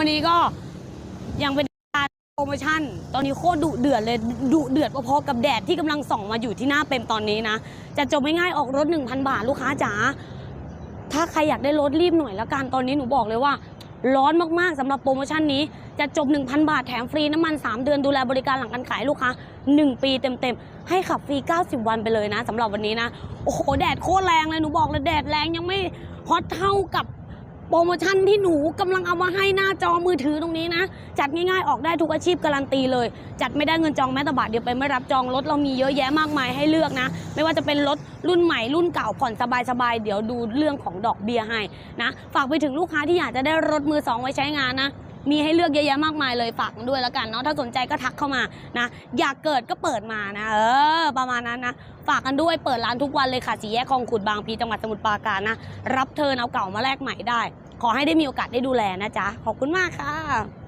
วันนี้ก็ยังเป็นการโปรโมชั่น ตอนนี้โคตรดุเดือดเลยดุเดือดพอๆกับแดดที่กำลังส่องมาอยู่ที่หน้าเปรมตอนนี้นะ จะจบไม่ง่ายออกรถ 1,000 บาทลูกค้าจ๋าถ้าใครอยากได้รถรีบหน่อยละกันตอนนี้หนูบอกเลยว่า ร้อนมากๆสำหรับโปรโมชั่นนี้จะจบ 1,000 บาทแถมฟรีน้ำมัน 3 เดือนดูแลบริการหลังการขายลูกค้า 1 ปีเต็มๆ ให้ขับฟรี 90 วันไปเลยนะสำหรับวันนี้นะ โอ้โห แดดโคตรแรงเลย หนูบอกเลยแดดแรงยังไม่ฮอตเท่ากับ โปรโมชั่นที่หนูกำลังเอามาให้หน้าจอมือถือตรงนี้นะ จัดง่ายๆออกได้ทุกอาชีพการันตีเลย จัดไม่ได้เงินจองแม้แต่บาทเดียวไปไม่รับจองรถเรามีเยอะแยะมากมายให้เลือกนะ ไม่ว่าจะเป็นรถรุ่นใหม่รุ่นเก่าผ่อนสบายๆเดี๋ยวดูเรื่องของดอกเบี้ยให้นะฝากไปถึงลูกค้าที่อยากจะได้รถมือสองไว้ใช้งานนะมีให้เลือกเยอะแยะมากมายเลยฝากด้วยแล้วกันเนาะถ้าสนใจก็ทักเข้ามานะ อยากเกิดก็เปิดมานะ เออ ประมาณนั้นนะ ฝากกันด้วยเปิดร้านทุกวันเลยค่ะสีแยกคลองขุดบางพีจังหวัดสมุทรปราการนะ รับเทิร์นเอาเก่ามาแลกใหม่ได้ ขอให้ได้มีโอกาสได้ดูแลนะจ๊ะ ขอบคุณมากค่ะ